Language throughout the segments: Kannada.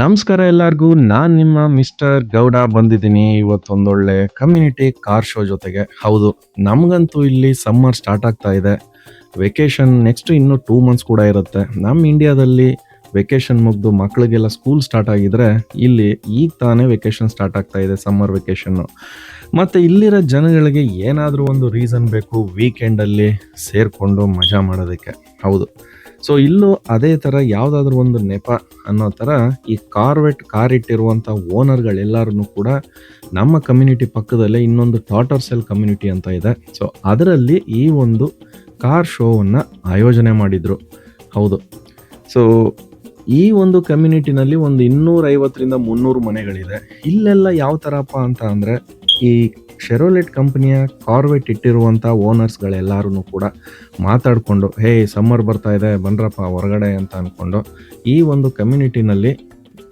ನಮಸ್ಕಾರ ಎಲ್ಲರಿಗೂ, ನಾನು ನಿಮ್ಮ ಮಿಸ್ಟರ್ ಗೌಡ ಬಂದಿದ್ದೀನಿ. ಇವತ್ತೊಂದೊಳ್ಳೆ ಕಮ್ಯುನಿಟಿ ಕಾರ್ ಶೋ ಜೊತೆಗೆ. ಹೌದು, ನಮಗಂತೂ ಇಲ್ಲಿ ಸಮ್ಮರ್ ಸ್ಟಾರ್ಟ್ ಆಗ್ತಾ ಇದೆ. ವೆಕೇಷನ್ ನೆಕ್ಸ್ಟ್ ಇನ್ನು ಟೂ ಮಂತ್ಸ್ ಕೂಡ ಇರುತ್ತೆ. ನಮ್ಮ ಇಂಡಿಯಾದಲ್ಲಿ ವೆಕೇಶನ್ ಮುಗಿದು ಮಕ್ಕಳಿಗೆಲ್ಲ ಸ್ಕೂಲ್ ಸ್ಟಾರ್ಟ್ ಆಗಿದ್ರೆ ಇಲ್ಲಿ ಈಗ ತಾನೇ ವೆಕೇಶನ್ ಸ್ಟಾರ್ಟ್ ಆಗ್ತಾ ಇದೆ ಸಮ್ಮರ್ ವೆಕೇಶನ್ನು ಮತ್ತು ಇಲ್ಲಿರೋ ಜನಗಳಿಗೆ ಏನಾದರೂ ಒಂದು ರೀಸನ್ ಬೇಕು ವೀಕೆಂಡಲ್ಲಿ ಸೇರಿಕೊಂಡು ಮಜಾ ಮಾಡೋದಕ್ಕೆ. ಹೌದು. ಸೊ ಇಲ್ಲೂ ಅದೇ ಥರ ಯಾವುದಾದ್ರೂ ಒಂದು ನೆಪ ಅನ್ನೋ ಥರ ಈ ಕಾರ್ವೆಟ್ ಕಾರ್ ಇಟ್ಟಿರುವಂಥ ಓನರ್ಗಳೆಲ್ಲರೂ ಕೂಡ ನಮ್ಮ ಕಮ್ಯುನಿಟಿ ಪಕ್ಕದಲ್ಲೇ ಇನ್ನೊಂದು ಟಾಟರ್ ಸೆಲ್ ಕಮ್ಯುನಿಟಿ ಅಂತ ಇದೆ. ಸೊ ಅದರಲ್ಲಿ ಈ ಒಂದು ಕಾರ್ ಶೋವನ್ನು ಆಯೋಜನೆ ಮಾಡಿದರು. ಹೌದು. ಸೊ ಈ ಒಂದು ಕಮ್ಯುನಿಟಿನಲ್ಲಿ ಒಂದು ಇನ್ನೂರೈವತ್ತರಿಂದ ಮುನ್ನೂರು ಮನೆಗಳಿದೆ. ಇಲ್ಲೆಲ್ಲ ಯಾವ ಥರಪ್ಪ ಅಂತ ಅಂದರೆ ಈ ಶೆರೋಲೆಟ್ ಕಂಪ್ನಿಯ ಕಾರ್ವೆಟ್ ಇಟ್ಟಿರುವಂಥ ಓನರ್ಸ್ಗಳೆಲ್ಲರೂ ಕೂಡ ಮಾತಾಡಿಕೊಂಡು, ಹೇ ಸಮ್ಮರ್ ಬರ್ತಾ ಇದೆ ಬನ್ರಪ್ಪ ಹೊರಗಡೆ ಅಂತ ಅಂದ್ಕೊಂಡು ಈ ಒಂದು ಕಮ್ಯುನಿಟಿನಲ್ಲಿ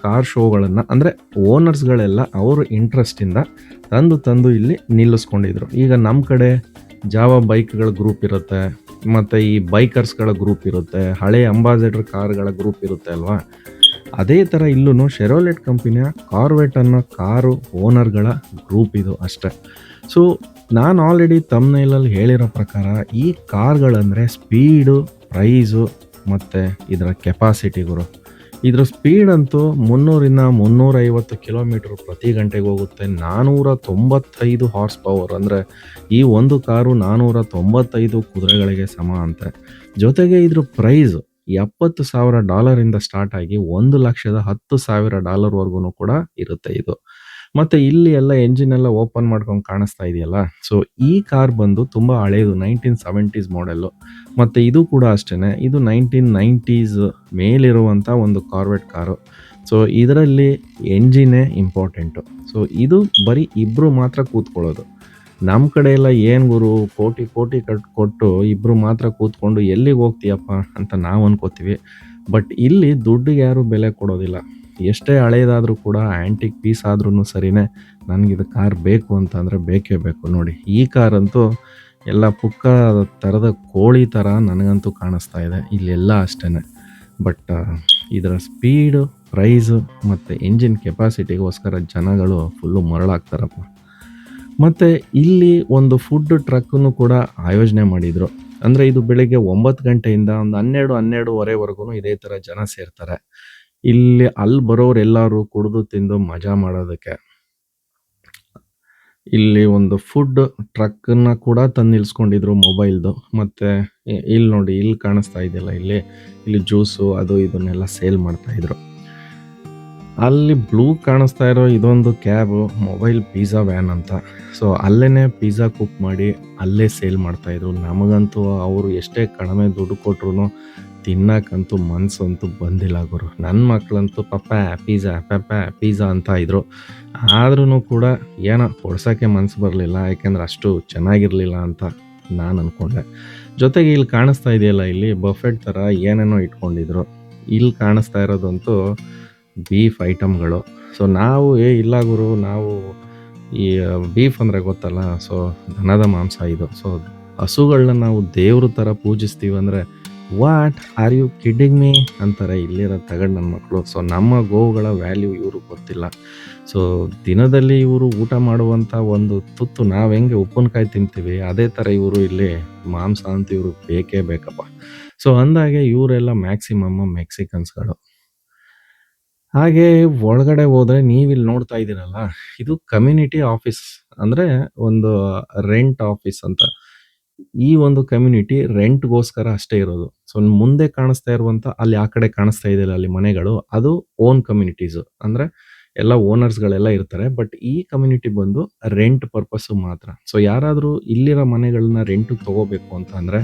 ಕಾರ್ ಶೋಗಳನ್ನು ಅಂದರೆ ಓನರ್ಸ್ಗಳೆಲ್ಲ ಅವರು ಇಂಟ್ರೆಸ್ಟಿಂದ ತಂದು ತಂದು ಇಲ್ಲಿ ನಿಲ್ಲಿಸ್ಕೊಂಡಿದ್ರು. ಈಗ ನಮ್ಮ ಕಡೆ ಜಾವ ಬೈಕ್ಗಳ ಗ್ರೂಪ್ ಇರುತ್ತೆ, ಮತ್ತು ಈ ಬೈಕರ್ಸ್ಗಳ ಗ್ರೂಪ್ ಇರುತ್ತೆ, ಹಳೆ ಅಂಬಾಸೆಡರ್ ಕಾರ್ಗಳ ಗ್ರೂಪ್ ಇರುತ್ತೆ ಅಲ್ವಾ? ಅದೇ ಥರ ಇಲ್ಲೂ ಶೆರೋಲೆಟ್ ಕಂಪನಿಯ ಕಾರ್ವೆಟ್ ಅನ್ನೋ ಕಾರು ಓನರ್ಗಳ ಗ್ರೂಪ್ ಇದು ಅಷ್ಟೆ. ಸೊ ನಾನು ಆಲ್ರೆಡಿ ತಮ್ನೈಲಲ್ಲಿ ಹೇಳಿರೋ ಪ್ರಕಾರ ಈ ಕಾರ್ಗಳಂದರೆ ಸ್ಪೀಡು ಪ್ರೈಸು ಮತ್ತು ಇದರ ಕೆಪಾಸಿಟಿಗಳು ಇದರ ಇದ್ರ ಸ್ಪೀಡ್ ಅಂತೂ ಮುನ್ನೂರಿಂದ ಮುನ್ನೂರೈವತ್ತು ಕಿಲೋಮೀಟ್ರ್ ಪ್ರತಿ ಗಂಟೆಗೆ ಹೋಗುತ್ತೆ. ನಾನ್ನೂರ ತೊಂಬತ್ತೈದು ಹಾರ್ಸ್ ಪವರ್ ಅಂದರೆ ಈ ಒಂದು ಕಾರು ನಾನ್ನೂರ ತೊಂಬತ್ತೈದು ಕುದುರೆಗಳಿಗೆ ಸಮ ಅಂತೆ. ಜೊತೆಗೆ ಇದ್ರ ಪ್ರೈಸ್ ಎಪ್ಪತ್ತು ಸಾವಿರ ಡಾಲರಿಂದ ಸ್ಟಾರ್ಟ್ ಆಗಿ ಒಂದು ಲಕ್ಷದ ಹತ್ತು ಸಾವಿರ ಡಾಲರ್ವರೆಗೂ ಕೂಡ ಇರುತ್ತೆ ಇದು. ಮತ್ತು ಇಲ್ಲಿ ಎಲ್ಲ ಎಂಜಿನ್ ಎಲ್ಲ ಓಪನ್ ಮಾಡ್ಕೊಂಡು ಕಾಣಿಸ್ತಾ ಇದೆಯಲ್ಲ? ಸೊ ಈ ಕಾರ್ ಬಂದು ತುಂಬ ಹಳೆಯದು ನೈನ್ಟೀನ್ ಸೆವೆಂಟೀಸ್ ಮಾಡೆಲ್ಲು ಮತ್ತು ಇದು ಕೂಡ ಅಷ್ಟೇ ಇದು ನೈನ್ಟೀನ್ ನೈಂಟೀಸ್ ಮೇಲಿರುವಂಥ ಒಂದು ಕಾರ್ವೆಟ್ ಕಾರು. ಸೊ ಇದರಲ್ಲಿ ಎಂಜಿನೇ ಇಂಪಾರ್ಟೆಂಟು ಸೊ ಇದು ಬರೀ ಇಬ್ಬರು ಮಾತ್ರ ಕೂತ್ಕೊಳ್ಳೋದು. ನಮ್ಮ ಕಡೆ ಎಲ್ಲ ಏನು ಗುರು, ಕೋಟಿ ಕೋಟಿ ಕಟ್ ಕೊಟ್ಟು ಇಬ್ಬರು ಮಾತ್ರ ಕೂತ್ಕೊಂಡು ಎಲ್ಲಿಗೆ ಹೋಗ್ತೀಯಪ್ಪ ಅಂತ ನಾವು ಅನ್ಕೋತೀವಿ. ಬಟ್ ಇಲ್ಲಿ ದುಡ್ಡಿಗೆ ಯಾರೂ ಬೆಲೆ ಕೊಡೋದಿಲ್ಲ. ಎಷ್ಟೇ ಹಳೇದಾದರೂ ಕೂಡ ಆ್ಯಂಟಿಕ್ ಪೀಸ್ ಆದ್ರೂ ಸರಿನೇ ನನಗಿದು ಕಾರ್ ಬೇಕು ಅಂತಂದರೆ ಬೇಕೇ ಬೇಕು ನೋಡಿ. ಈ ಕಾರಂತೂ ಎಲ್ಲ ಪುಕ್ಕ ಥರದ ಕೋಳಿ ಥರ ನನಗಂತೂ ಕಾಣಿಸ್ತಾ ಇದೆ. ಇಲ್ಲೆಲ್ಲ ಅಷ್ಟೇ ಬಟ್ ಇದರ ಸ್ಪೀಡು ಪ್ರೈಸು ಮತ್ತು ಇಂಜಿನ್ ಕೆಪಾಸಿಟಿಗೋಸ್ಕರ ಜನಗಳು ಫುಲ್ಲು ಮರಳಾಗ್ತಾರಪ್ಪ. ಮತ್ತು ಇಲ್ಲಿ ಒಂದು ಫುಡ್ ಟ್ರಕ್ಕನ್ನು ಕೂಡ ಆಯೋಜನೆ ಮಾಡಿದರು. ಅಂದರೆ ಇದು ಬೆಳಿಗ್ಗೆ ಒಂಬತ್ತು ಗಂಟೆಯಿಂದ ಒಂದು ಹನ್ನೆರಡು, ಹನ್ನೆರಡುವರೆವರೆಗೂ ಇದೇ ಥರ ಜನ ಸೇರ್ತಾರೆ. ಇಲ್ಲಿ ಅಲ್ಲಿ ಬರೋರು ಎಲ್ಲರೂ ಕುಡಿದು ತಿಂದು ಮಜಾ ಮಾಡೋದಕ್ಕೆ. ಇಲ್ಲಿ ಒಂದು ಫುಡ್ ಟ್ರಕ್ಕನ್ನು ಕೂಡ ತಂದು ನಿಲ್ಸ್ಕೊಂಡಿದ್ರು ಮೊಬೈಲ್ದು ಮತ್ತು ಇಲ್ಲಿ ನೋಡಿ ಇಲ್ಲಿ ಕಾಣಿಸ್ತಾ ಇದೆಯಲ್ಲ ಇಲ್ಲಿ. ಇಲ್ಲಿ ಜ್ಯೂಸು ಅದು, ಇದನ್ನೆಲ್ಲ ಸೇಲ್ ಮಾಡ್ತಾಯಿದ್ರು ಅಲ್ಲಿ ಬ್ಲೂ ಕಾಣಿಸ್ತಾ ಇರೋ ಇದೊಂದು ಕ್ಯಾಬು ಮೊಬೈಲ್ ಪಿಜ್ಜಾ ವ್ಯಾನ್ ಅಂತ. ಸೊ ಅಲ್ಲೇ ಪಿಜ್ಜಾ ಕುಕ್ ಮಾಡಿ ಅಲ್ಲೇ ಸೇಲ್ ಮಾಡ್ತಾಯಿದ್ರು ನಮಗಂತೂ ಅವರು ಎಷ್ಟೇ ಕಡಿಮೆ ದುಡ್ಡು ಕೊಟ್ರು ತಿನ್ನಕ್ಕಂತೂ ಮನಸ್ಸಂತೂ ಬಂದಿಲ್ಲ ಗುರು. ನನ್ನ ಮಕ್ಕಳಂತೂ ಪಪ್ಪ ಪಿಜ್ಜಾ ಪಪ್ಪ ಪಿಜ್ಜಾ ಅಂತ ಇದ್ರು. ಆದ್ರೂ ಕೂಡ ಏನೋ ಕೊಡ್ಸೋಕ್ಕೆ ಮನಸ್ಸು ಬರಲಿಲ್ಲ, ಯಾಕೆಂದ್ರೆ ಅಷ್ಟು ಚೆನ್ನಾಗಿರಲಿಲ್ಲ ಅಂತ ನಾನು ಅಂದ್ಕೊಂಡೆ ಜೊತೆಗೆ ಇಲ್ಲಿ ಕಾಣಿಸ್ತಾ ಇದೆಯಲ್ಲ, ಇಲ್ಲಿ ಬಫೆಟ್ ಥರ ಏನೇನೋ ಇಟ್ಕೊಂಡಿದ್ರು. ಇಲ್ಲಿ ಕಾಣಿಸ್ತಾ ಇರೋದಂತೂ ಬೀಫ್ ಐಟಮ್ಗಳು ಸೊ ನಾವು, ಏ, ಇಲ್ಲ ಗುರು, ನಾವು ಈ ಬೀಫ್ ಅಂದರೆ ಗೊತ್ತಲ್ಲ? ಸೊ ದನದ ಮಾಂಸ ಇದು. ಸೊ ಹಸುಗಳನ್ನ ನಾವು ದೇವ್ರ ಥರ ಪೂಜಿಸ್ತೀವಿ ಅಂದರೆ, what? Are you kidding me? ಅಂತಾರೆ ಇಲ್ಲಿರೋ ತಗಡ್ ನನ್ನ ಮಕ್ಕಳು ಸೊ ನಮ್ಮ ಗೋವುಗಳ ವ್ಯಾಲ್ಯೂ ಇವರು ಗೊತ್ತಿಲ್ಲ. ಸೊ ದಿನದಲ್ಲಿ ಇವರು ಊಟ ಮಾಡುವಂಥ ಒಂದು ತುತ್ತು ನಾವು ಹೆಂಗೆ ಉಪ್ಪಿನಕಾಯಿ ತಿಂತೀವಿ, ಅದೇ ಥರ ಇವರು ಇಲ್ಲಿ ಮಾಂಸ ಅಂತ ಇವರು ಬೇಕೇ ಬೇಕಪ್ಪ. ಸೊ ಅಂದಾಗೆ ಇವರೆಲ್ಲ ಮ್ಯಾಕ್ಸಿಮಮ್ ಮೆಕ್ಸಿಕನ್ಸ್ಗಳು ಹಾಗೆ ಒಳಗಡೆ ಹೋದ್ರೆ ನೀವಿಲ್ಲಿ ನೋಡ್ತಾ ಇದ್ದೀರಲ್ಲ, ಇದು ಕಮ್ಯುನಿಟಿ ಆಫೀಸ್ ಅಂದ್ರೆ ಒಂದು ರೆಂಟ್ ಆಫೀಸ್ ಅಂತ. ಈ ಒಂದು ಕಮ್ಯುನಿಟಿ ರೆಂಟ್ಗೋಸ್ಕರ ಅಷ್ಟೇ ಇರೋದು. ಸೊ ಮುಂದೆ ಕಾಣಿಸ್ತಾ ಇರುವಂತ ಅಲ್ಲಿ ಆ ಕಡೆ ಕಾಣಿಸ್ತಾ ಇದೆಯಲ್ಲ ಅಲ್ಲಿ ಮನೆಗಳು, ಅದು ಓನ್ ಕಮ್ಯುನಿಟೀಸ್ ಅಂದ್ರೆ ಎಲ್ಲ ಓನರ್ಸ್ಗಳೆಲ್ಲ ಇರ್ತಾರೆ ಬಟ್ ಈ ಕಮ್ಯುನಿಟಿ ಬಂದು ರೆಂಟ್ ಪರ್ಪಸ್ಸು ಮಾತ್ರ. ಸೊ ಯಾರಾದರೂ ಇಲ್ಲಿರೋ ಮನೆಗಳನ್ನ ರೆಂಟಿಗೆ ತಗೋಬೇಕು ಅಂತ ಅಂದ್ರೆ,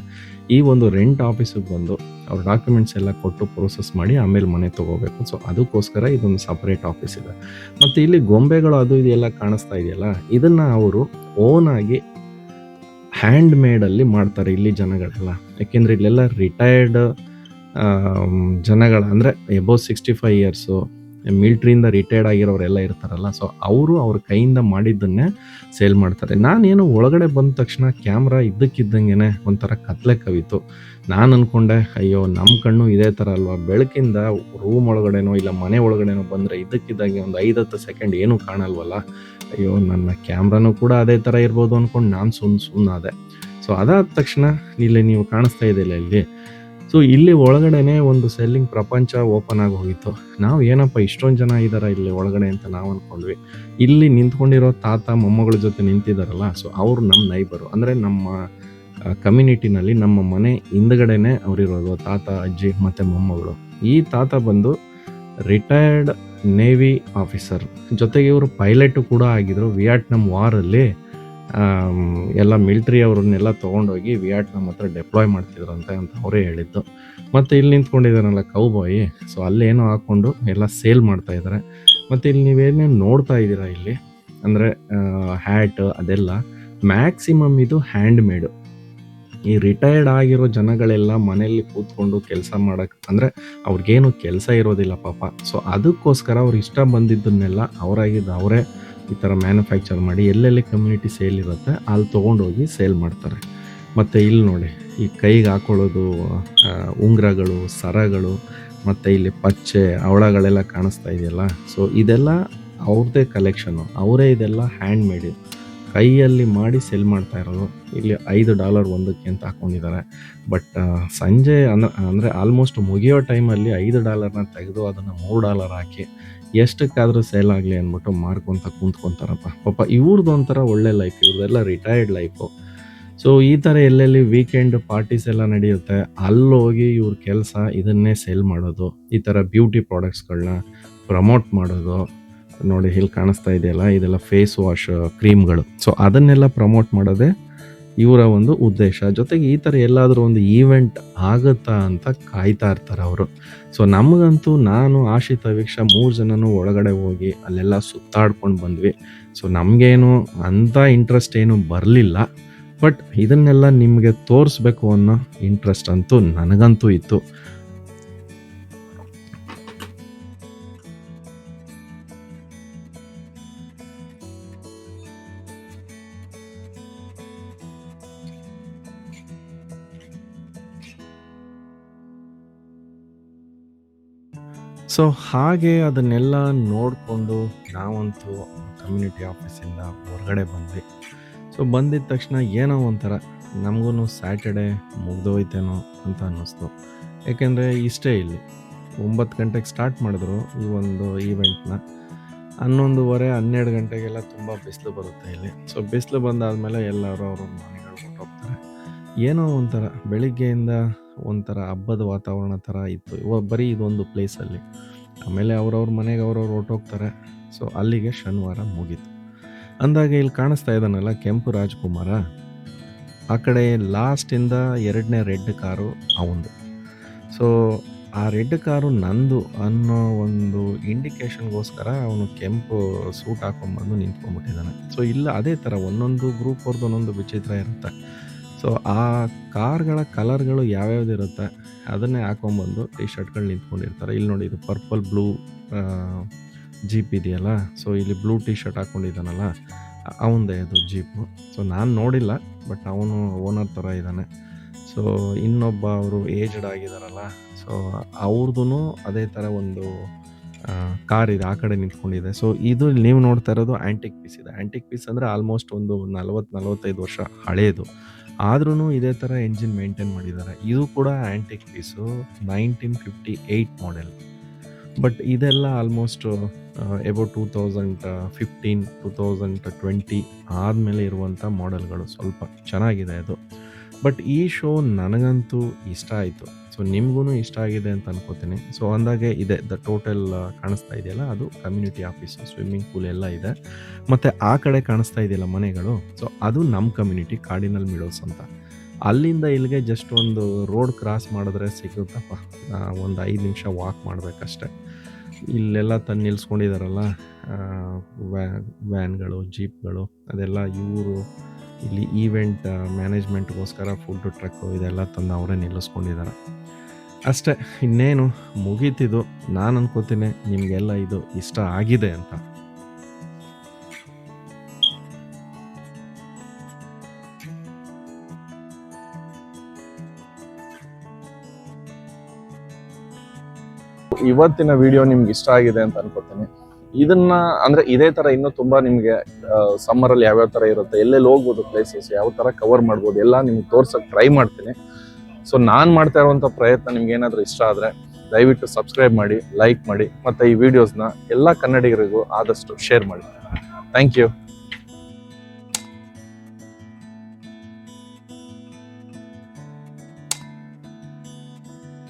ಈ ಒಂದು ರೆಂಟ್ ಆಫೀಸಿಗೆ ಬಂದು ಅವ್ರ ಡಾಕ್ಯುಮೆಂಟ್ಸ್ ಎಲ್ಲ ಕೊಟ್ಟು ಪ್ರೋಸೆಸ್ ಮಾಡಿ ಆಮೇಲೆ ಮನೆ ತಗೋಬೇಕು. ಸೊ ಅದಕ್ಕೋಸ್ಕರ ಇದೊಂದು ಸಪ್ರೇಟ್ ಆಫೀಸ್ ಇದೆ. ಮತ್ತು ಇಲ್ಲಿ ಗೊಂಬೆಗಳು ಅದು ಇದೆಲ್ಲ ಕಾಣಿಸ್ತಾ ಇದೆಯಲ್ಲ, ಇದನ್ನ ಅವರು ಓನ್ ಆಗಿ ಹ್ಯಾಂಡ್ ಮೇಡಲ್ಲಿ ಮಾಡ್ತಾರೆ ಇಲ್ಲಿ ಜನಗಳೆಲ್ಲ. ಯಾಕೆಂದ್ರೆ ಇಲ್ಲೆಲ್ಲ ರಿಟೈರ್ಡ್ ಜನಗಳ ಅಂದರೆ ಎಬೋ ಸಿಕ್ಸ್ಟಿ ಫೈವ್ ಇಯರ್ಸು ಮಿಲ್ಟ್ರಿಯಿಂದ ರಿಟೈರ್ಡ್ ಆಗಿರೋರೆಲ್ಲ ಇರ್ತಾರಲ್ಲ ಸೊ ಅವರು ಅವ್ರ ಕೈಯಿಂದ ಮಾಡಿದ್ದನ್ನೇ ಸೇಲ್ ಮಾಡ್ತಾರೆ. ನಾನೇನು ಒಳಗಡೆ ಬಂದ ತಕ್ಷಣ ಕ್ಯಾಮ್ರಾ ಇದ್ದಕ್ಕಿದ್ದಂಗೆ ಒಂಥರ ಕತ್ಲೆ ಕವಿತು. ನಾನು ಅಂದ್ಕೊಂಡೆ ಅಯ್ಯೋ ನಮ್ಮ ಕಣ್ಣು ಇದೇ ಥರ ಅಲ್ವಾ? ಬೆಳಕಿಂದ ರೂಮ್ ಒಳಗಡೆನೋ ಇಲ್ಲ ಮನೆ ಒಳಗಡೆನೋ ಬಂದರೆ ಇದ್ದಕ್ಕಿದ್ದಂಗೆ ಒಂದು ಐದು ಹತ್ತು ಸೆಕೆಂಡ್ ಏನೂ ಕಾಣಲ್ವಲ್ಲ? ಅಯ್ಯೋ, ನನ್ನ ಕ್ಯಾಮ್ರಾನು ಕೂಡ ಅದೇ ಥರ ಇರ್ಬೋದು ಅಂದ್ಕೊಂಡು ನಾನು ಸುಮ್ಮನೆ ಸುಮ್ಮನಾದೆ ಸೊ ಅದಾದ ತಕ್ಷಣ ಇಲ್ಲಿ ನೀವು ಕಾಣಿಸ್ತಾ ಇದೆಯಲ್ಲ ಇಲ್ಲಿ ಸೊ ಇಲ್ಲಿ ಒಳಗಡೆನೆ ಒಂದು ಸೆಲ್ಲಿಂಗ್ ಪ್ರಪಂಚ ಓಪನ್ ಆಗಿ ಹೋಗಿತ್ತು. ನಾವು ಏನಪ್ಪ ಇಷ್ಟೊಂದು ಜನ ಇದಾರ ಇಲ್ಲಿ ಒಳಗಡೆ ಅಂತ ನಾವು ಅನ್ಕೊಂಡ್ವಿ. ಇಲ್ಲಿ ನಿಂತ್ಕೊಂಡಿರೋ ತಾತ, ಮೊಮ್ಮಗಳ ಜೊತೆ ನಿಂತಿದಾರಲ್ಲ ಸೊ ಅವ್ರು ನಮ್ಮ ನೈಬರು ಅಂದರೆ ನಮ್ಮ ಕಮ್ಯುನಿಟಿನಲ್ಲಿ ನಮ್ಮ ಮನೆ ಹಿಂದ್ಗಡೆನೆ ಅವರಿರೋದು ತಾತ, ಅಜ್ಜಿ ಮತ್ತು ಮೊಮ್ಮಗಳು. ಈ ತಾತ ಬಂದು ರಿಟೈರ್ಡ್ ನೇವಿ ಆಫೀಸರ್ ಜೊತೆಗೆ ಇವರು ಪೈಲಟು ಕೂಡ ಆಗಿದ್ರು. ವಿಯಟ್ನಾಂ ವಾರಲ್ಲಿ ಎಲ್ಲ ಮಿಲ್ಟ್ರಿ ಅವ್ರನ್ನೆಲ್ಲ ತೊಗೊಂಡೋಗಿ ವಿಯಟ್ನಾಂ ಹತ್ರ ಡೆಪ್ಲಾಯ್ ಮಾಡ್ತಿದ್ರಂತೆ ಅಂತ ಅವರೇ ಹೇಳಿದ್ದು. ಮತ್ತು ಇಲ್ಲಿ ನಿಂತ್ಕೊಂಡಿದ್ದಾರಲ್ಲ ಕೌಬಾಯಿ ಸೊ ಅಲ್ಲೇನೋ ಹಾಕ್ಕೊಂಡು ಎಲ್ಲ ಸೇಲ್ ಮಾಡ್ತಾ ಇದ್ದಾರೆ. ಮತ್ತು ಇಲ್ಲಿ ನೀವೇನೇನು ನೋಡ್ತಾ ಇದ್ದೀರಾ ಇಲ್ಲಿ? ಅಂದರೆ ಹ್ಯಾಟ್ ಅದೆಲ್ಲ. ಮ್ಯಾಕ್ಸಿಮಮ್ ಇದು ಹ್ಯಾಂಡ್ ಮೇಡು ಈ ರಿಟೈರ್ಡ್ ಆಗಿರೋ ಜನಗಳೆಲ್ಲ ಮನೆಯಲ್ಲಿ ಕೂತ್ಕೊಂಡು ಕೆಲಸ ಮಾಡಕ್ಕೆ ಅಂದರೆ ಅವ್ರಿಗೇನು ಕೆಲಸ ಇರೋದಿಲ್ಲ ಪಾಪ. ಸೊ ಅದಕ್ಕೋಸ್ಕರ ಅವ್ರು ಇಷ್ಟ ಬಂದಿದ್ದನ್ನೆಲ್ಲ ಅವರಾಗಿದ್ದು ಅವರೇ ಈ ಥರ ಮ್ಯಾನುಫ್ಯಾಕ್ಚರ್ ಮಾಡಿ ಎಲ್ಲೆಲ್ಲಿ ಕಮ್ಯುನಿಟಿ ಸೇಲ್ ಇರುತ್ತೆ, ಅಲ್ಲಿ ತೊಗೊಂಡೋಗಿ ಸೇಲ್ ಮಾಡ್ತಾರೆ. ಮತ್ತು ಇಲ್ಲಿ ನೋಡಿ, ಈ ಕೈಗೆ ಹಾಕೊಳ್ಳೋದು ಉಂಗ್ರಗಳು, ಸರಗಳು, ಮತ್ತು ಇಲ್ಲಿ ಪಚ್ಚೆ, ಅವಳಗಳೆಲ್ಲ ಕಾಣಿಸ್ತಾ ಇದೆಯಲ್ಲ? ಸೊ ಇದೆಲ್ಲ ಅವ್ರದ್ದೇ ಕಲೆಕ್ಷನು ಅವರೇ ಇದೆಲ್ಲ ಹ್ಯಾಂಡ್ ಮೇಡ್ ಕೈಯಲ್ಲಿ ಮಾಡಿ ಸೆಲ್ ಮಾಡ್ತಾ ಇರೋದು. ಇಲ್ಲಿ ಐದು ಡಾಲರ್ ಒಂದಕ್ಕೆ ಅಂತ ಹಾಕೊಂಡಿದ್ದಾರೆ. ಬಟ್ ಸಂಜೆ ಅಂದ್ರೆ, ಅಂದರೆ ಆಲ್ಮೋಸ್ಟ್ ಮುಗಿಯೋ ಟೈಮಲ್ಲಿ ಐದು ಡಾಲರ್ನ ತೆಗೆದು ಅದನ್ನು ಮೂರು ಡಾಲರ್ ಹಾಕಿ ಎಷ್ಟಕ್ಕಾದರೂ ಸೇಲ್ ಆಗಲಿ ಅಂದ್ಬಿಟ್ಟು ಮಾರ್ಕೊಂತ ಕುಂತ್ಕೊಂತಾರಪ್ಪ. ಪಾಪ ಇವ್ರದ್ದು ಒಂಥರ ಒಳ್ಳೆ ಲೈಫ್ ಇವ್ರದ್ದೆಲ್ಲ ರಿಟೈರ್ಡ್ ಲೈಫು ಸೊ ಈ ಥರ ಎಲ್ಲೆಲ್ಲಿ ವೀಕೆಂಡ್ ಪಾರ್ಟೀಸ್ ಎಲ್ಲ ನಡೆಯುತ್ತೆ, ಅಲ್ಲೋಗಿ ಇವ್ರ ಕೆಲಸ ಇದನ್ನೇ ಸೇಲ್ ಮಾಡೋದು, ಈ ಥರ ಬ್ಯೂಟಿ ಪ್ರಾಡಕ್ಟ್ಸ್ಗಳನ್ನ ಪ್ರಮೋಟ್ ಮಾಡೋದು. ನೋಡಿ, ಇಲ್ಲಿ ಕಾಣಿಸ್ತಾ ಇದೆಯಲ್ಲ, ಇದೆಲ್ಲ ಫೇಸ್ ವಾಶ್ ಕ್ರೀಮ್ಗಳು ಸೊ ಅದನ್ನೆಲ್ಲ ಪ್ರಮೋಟ್ ಮಾಡೋದೇ ಇವರ ಒಂದು ಉದ್ದೇಶ. ಜೊತೆಗೆ ಈ ಥರ ಎಲ್ಲಾದರೂ ಒಂದು ಈವೆಂಟ್ ಆಗುತ್ತಾ ಅಂತ ಕಾಯ್ತಾ ಇರ್ತಾರೆ ಅವರು. ಸೊ ನಮಗಂತೂ ನಾನು ಆಶಿತ ವೀಕ್ಷ ಮೂರು ಜನನೂ ಒಳಗಡೆ ಹೋಗಿ ಅಲ್ಲೆಲ್ಲ ಸುತ್ತಾಡ್ಕೊಂಡು ಬಂದ್ವಿ. ಸೊ ನಮಗೇನು ಅಂಥ ಇಂಟ್ರೆಸ್ಟ್ ಏನು ಬರಲಿಲ್ಲ. ಬಟ್ ಇದನ್ನೆಲ್ಲ ನಿಮಗೆ ತೋರಿಸ್ಬೇಕು ಅನ್ನೋ ಇಂಟ್ರೆಸ್ಟ್ ಅಂತೂ ನನಗಂತೂ ಇತ್ತು. ಸೊ ಹಾಗೆ ಅದನ್ನೆಲ್ಲ ನೋಡಿಕೊಂಡು ನಾವಂತೂ ಕಮ್ಯುನಿಟಿ ಆಫೀಸಿಂದ ಹೊರಗಡೆ ಬಂದ್ವಿ. ಸೊ ಬಂದಿದ ತಕ್ಷಣ ಏನೋ ಒಂಥರ ನಮಗೂ ಸ್ಯಾಟರ್ಡೆ ಮುಗ್ದೋಯ್ತೇನೋ ಅಂತ ಅನ್ನಿಸ್ತು. ಯಾಕೆಂದರೆ ಇಷ್ಟೇ ಇಲ್ಲಿ. ಒಂಬತ್ತು ಗಂಟೆಗೆ ಸ್ಟಾರ್ಟ್ ಮಾಡಿದ್ರು ಈ ಒಂದು ಈವೆಂಟ್ನ ಹನ್ನೊಂದುವರೆ, ಹನ್ನೆರಡು ಗಂಟೆಗೆಲ್ಲ ತುಂಬ ಬಿಸಿಲು ಬರುತ್ತೆ ಇಲ್ಲಿ. ಸೊ ಬಿಸಿಲು ಬಂದಾದಮೇಲೆ ಎಲ್ಲರೂ ಅವರು ಮನೆಗಳು ಏನೋ ಒಂಥರ ಬೆಳಿಗ್ಗೆಯಿಂದ ಒಂಥರ ಹಬ್ಬದ ವಾತಾವರಣ ಥರ ಇತ್ತು. ಇವಾಗ ಬರೀ ಇದೊಂದು ಪ್ಲೇಸಲ್ಲಿ ಆಮೇಲೆ ಅವ್ರವ್ರ ಮನೆಗೆ ಅವ್ರವ್ರು ಹೊರಟೋಗ್ತಾರೆ. ಸೊ ಅಲ್ಲಿಗೆ ಶನಿವಾರ ಮುಗೀತು. ಅಂದಾಗ ಇಲ್ಲಿ ಕಾಣಿಸ್ತಾ ಇದ್ದಾನಲ್ಲ ಕೆಂಪು ರಾಜ್ಕುಮಾರ. ಆ ಕಡೆ ಲಾಸ್ಟಿಂದ ಎರಡನೇ ರೆಡ್ ಕಾರು ಅವಂದು. ಸೊ ಆ ರೆಡ್ ಕಾರು ನಂದು ಅನ್ನೋ ಒಂದು ಇಂಡಿಕೇಶನ್ಗೋಸ್ಕರ ಅವನು ಕೆಂಪು ಸೂಟ್ ಹಾಕೊಂಡ್ಬಂದು ನಿಂತ್ಕೊಂಡ್ಬಿಟ್ಟಿದ್ದಾನೆ. ಸೊ ಇಲ್ಲ, ಅದೇ ಥರ ಒಂದೊಂದು ಗ್ರೂಪ್ ಅವ್ರದ್ದು ಒಂದೊಂದು ವಿಚಿತ್ರ ಇರುತ್ತೆ. ಸೊ ಆ ಕಾರ್ಗಳ ಕಲರ್ಗಳು ಯಾವ್ಯಾವ್ದು ಇರುತ್ತೆ, ಅದನ್ನೇ ಹಾಕೊಂಬಂದು ಟಿ ಶರ್ಟ್ಗಳು ನಿಂತ್ಕೊಂಡಿರ್ತಾರೆ. ಇಲ್ಲಿ ನೋಡಿ, ಇದು ಪರ್ಪಲ್ ಬ್ಲೂ ಜೀಪ್ ಇದೆಯಲ್ಲ? ಸೊ ಇಲ್ಲಿ ಬ್ಲೂ ಟಿ ಶರ್ಟ್ ಹಾಕ್ಕೊಂಡಿದ್ದಾನಲ್ಲ ಅವನದೇ ಅದು ಜೀಪು ಸೊ ನಾನು ನೋಡಿಲ್ಲ ಬಟ್ ಅವನು ಓನರ್ ಥರ ಇದ್ದಾನೆ. ಸೊ ಇನ್ನೊಬ್ಬ ಅವರು ಏಜ್ಡ್ ಆಗಿದ್ದಾರಲ್ಲ ಸೊ ಅವ್ರದ್ದು ಅದೇ ಥರ ಒಂದು ಕಾರ್ ಇದೆ, ಆ ಕಡೆ ನಿಂತ್ಕೊಂಡಿದೆ. ಸೊ ಇದು ನೀವು ನೋಡ್ತಾ ಇರೋದು ಆ್ಯಂಟಿಕ್ ಪೀಸ್ ಇದೆ. ಆ್ಯಂಟಿಕ್ ಪೀಸ್ ಅಂದರೆ ಆಲ್ಮೋಸ್ಟ್ ಒಂದು ನಲವತ್ತು ನಲವತ್ತೈದು ವರ್ಷ ಹಳೇದು. ಆದ್ರೂ ಇದೇ ಥರ ಎಂಜಿನ್ ಮೇಂಟೈನ್ ಮಾಡಿದ್ದಾರೆ. ಇದು ಕೂಡ antique piece nineteen fifty eight model but ಇದೆಲ್ಲ almost above two thousand fifteen two thousand twenty ಆದಮೇಲೆ ಇರುವಂಥ ಮಾಡೆಲ್ಗಳು ಸ್ವಲ್ಪ ಚೆನ್ನಾಗಿದೆ ಅದು. ಬಟ್ ಈ ಶೋ ನನಗಂತೂ ಇಷ್ಟ ಆಯಿತು. ಸೊ ನಿಮ್ಗೂ ಇಷ್ಟ ಆಗಿದೆ ಅಂತ ಅನ್ಕೋತೀನಿ. ಸೊ ಅಂದಾಗೆ ಇದೆ, ದ ಟೋಟಲ್ ಕಾಣಿಸ್ತಾ ಇದೆಯಲ್ಲ, ಅದು ಕಮ್ಯುನಿಟಿ ಆಫೀಸ್, ಸ್ವಿಮ್ಮಿಂಗ್ ಪೂಲ್ ಎಲ್ಲ ಇದೆ. ಮತ್ತು ಆ ಕಡೆ ಕಾಣಿಸ್ತಾ ಇದೆಯಲ್ಲ ಮನೆಗಳು, ಸೊ ಅದು ನಮ್ಮ ಕಮ್ಯುನಿಟಿ ಕಾರ್ಡಿನಲ್ ಮಿಡೋಸ್ ಅಂತ. ಅಲ್ಲಿಂದ ಇಲ್ಲಿಗೆ ಜಸ್ಟ್ ಒಂದು ರೋಡ್ ಕ್ರಾಸ್ ಮಾಡಿದ್ರೆ ಸಿಗುತ್ತಪ್ಪ. ಒಂದು ಐದು ನಿಮಿಷ ವಾಕ್ ಮಾಡಬೇಕಷ್ಟೆ. ಇಲ್ಲೆಲ್ಲ ತಂದು ನಿಲ್ಸ್ಕೊಂಡಿದಾರಲ್ಲ ವ್ಯಾನ್ ವ್ಯಾನ್ಗಳು, ಜೀಪ್ಗಳು, ಅದೆಲ್ಲ ಇವರು ಇಲ್ಲಿ ಈವೆಂಟ್ ಮ್ಯಾನೇಜ್ಮೆಂಟ್ಗೋಸ್ಕರ ಫುಡ್ ಟ್ರಕ್ಕು ಇದೆಲ್ಲ ತಂದು ಅವರೇ ನಿಲ್ಲಿಸ್ಕೊಂಡಿದ್ದಾರೆ ಅಷ್ಟೇ, ಇನ್ನೇನು ಮುಗೀತಿದು. ನಾನು ಅನ್ಕೋತೀನಿ ನಿಮಗೆಲ್ಲ ಇದು ಇಷ್ಟ ಆಗಿದೆ ಅಂತ. ಇವತ್ತಿನ ವಿಡಿಯೋ ನಿಮ್ಗೆ ಇಷ್ಟ ಆಗಿದೆ ಅಂತ ಅನ್ಕೋತೀನಿ. ಇದನ್ನ ಅಂದ್ರೆ ಇದೇ ತರ ಇನ್ನೂ ತುಂಬಾ ನಿಮ್ಗೆ ಸಮ್ಮರ್ ಅಲ್ಲಿ ಯಾವ್ಯಾವ ತರ ಇರುತ್ತೆ, ಎಲ್ಲೆಲ್ಲಿ ಹೋಗ್ಬೋದು ಪ್ಲೇಸಸ್ ಯಾವ ತರ ಕವರ್ ಮಾಡ್ಬೋದು, ಎಲ್ಲ ನಿಮ್ಗೆ ತೋರ್ಸಕ್ ಟ್ರೈ ಮಾಡ್ತೀನಿ. ಸೊ ನಾನು ಮಾಡ್ತಾ ಇರುವಂತ ಪ್ರಯತ್ನ ನಿಮ್ಗೆ ಏನಾದರೂ ಇಷ್ಟ ಆದ್ರೆ ದಯವಿಟ್ಟು ಸಬ್ಸ್ಕ್ರೈಬ್ ಮಾಡಿ ಲೈಕ್ ಮಾಡಿ, ಮತ್ತೆ ಈ ವಿಡಿಯೋಸ್ನ ಎಲ್ಲ ಕನ್ನಡಿಗರಿಗೂ ಆದಷ್ಟು ಶೇರ್ ಮಾಡಿ. Thank you